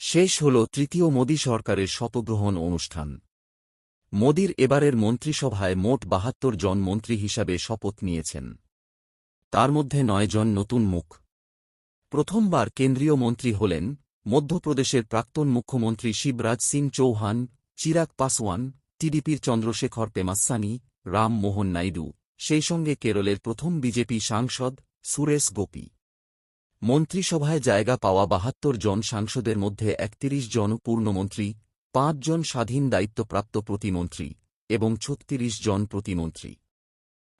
শেষ হল তৃতীয় মোদী সরকারের শপথগ্রহণ অনুষ্ঠান। মোদীর এবারের মন্ত্রিসভায় মোট বাহাত্তর জন মন্ত্রী হিসাবে শপথ নিয়েছেন। তার মধ্যে নয় জন নতুন মুখ। প্রথমবার কেন্দ্রীয় মন্ত্রী হলেন মধ্যপ্রদেশের প্রাক্তন মুখ্যমন্ত্রী শিবরাজ সিং চৌহান, চিরাগ পাসওয়ান, টিডিপির চন্দ্রশেখর পেমাসানি রাম মোহন নাইডু, সেই সঙ্গে কেরলের প্রথম বিজেপি সাংসদ সুরেশ গোপী। মন্ত্রিসভায় জায়গা পাওয়া বাহাত্তর জন সাংসদের মধ্যে একত্রিশ জন পূর্ণমন্ত্রী, পাঁচ জন স্বাধীন দায়িত্বপ্রাপ্ত প্রতিমন্ত্রী এবং ছত্রিশ জন প্রতিমন্ত্রী।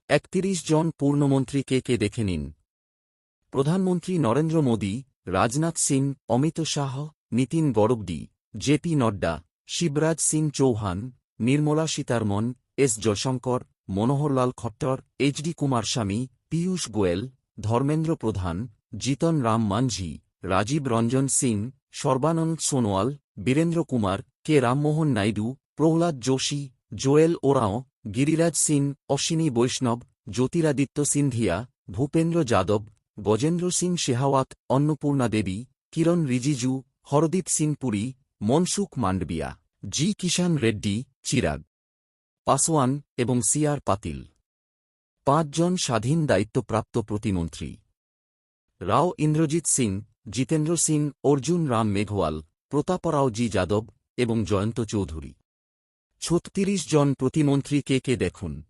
একত্রিশ জন পূর্ণমন্ত্রী কে কে দেখে নিন? প্রধানমন্ত্রী Narendra Modi, Rajnath Singh, Amit Shah, Nitin Gadkari JP Nadda, Shivraj Singh Chouhan, Nirmala Sitharaman S Jaishankar, Manoharlal Khattar HD Kumaraswamy, Piyush Goyal Dharmendra Pradhan, Jitan Ram Manjhi, Rajiv Ranjan Singh, Sarbananda Sonowal, Virendra Kumar, K Rammohan Naidu, Pralhad Joshi, Jual Oram, Giriraj Singh, Ashwini বৈষ্ণব, জ্যোতিরাদিত্য সিন্ধিয়া, ভূপেন্দ্র যাদব, গজেন্দ্র সিং শেহাওয়াত, অন্নপূর্ণা দেবী, কিরণ রিজিজু, হরদীপ সিং পুরী, মনসুখ মান্ডবিয়া জি কিষান রেড্ডি, চিরাগ পাসওয়ান এবং CR পাতিল। পাঁচজন স্বাধীন দায়িত্বপ্রাপ্ত প্রতিমন্ত্রী। রাও ইন্দ্রজিৎ সিং, জিতেন্দ্র সিং, অর্জুন রাম মেঘওয়াল, প্রতাপরাও জি যাদব এবং জয়ন্ত চৌধুরী। ছত্রিশ জন প্রতিমন্ত্রী কে কে দেখুন?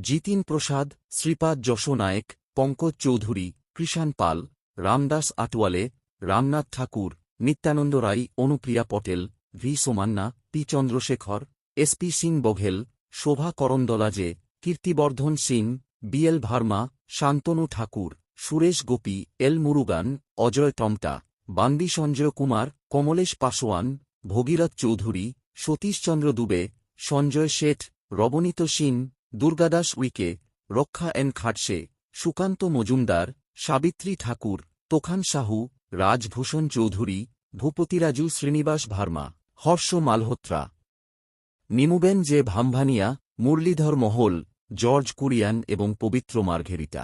Jitin Prasad, Shripad Yesso Naik, Pankaj Chaudhary, Krishan Pal, Ramdas Athawale, Ramnath Thakur, Nityanand Rai Anupriya Patel, V Somanna, P Chandrasekhar SP Singh Baghel, Shobha Karandlaje Kirtivardhan Singh BL Verma, Shantanu Thakur, Suresh Gopi, L Murugan, Ajay Tamta Bandi Sanjay Kumar, Kamlesh Paswan, Bhagirath Chowdhury Satishchandra Dubey, Sanjay Seth, Ravneet Singh Durgadas Uikey, Raksha N Khadse, Sukanta Majumdar, Savitri Thakur, Tokhan Sahu, Rajbhushan Chowdhury, Bhupathiraju Srinivasa Varma, Harsh Malhotra. Nimuben J Bambhaniya Murlidhar Mohol George Kurian এবং পবিত্র মার্ঘেরিটা।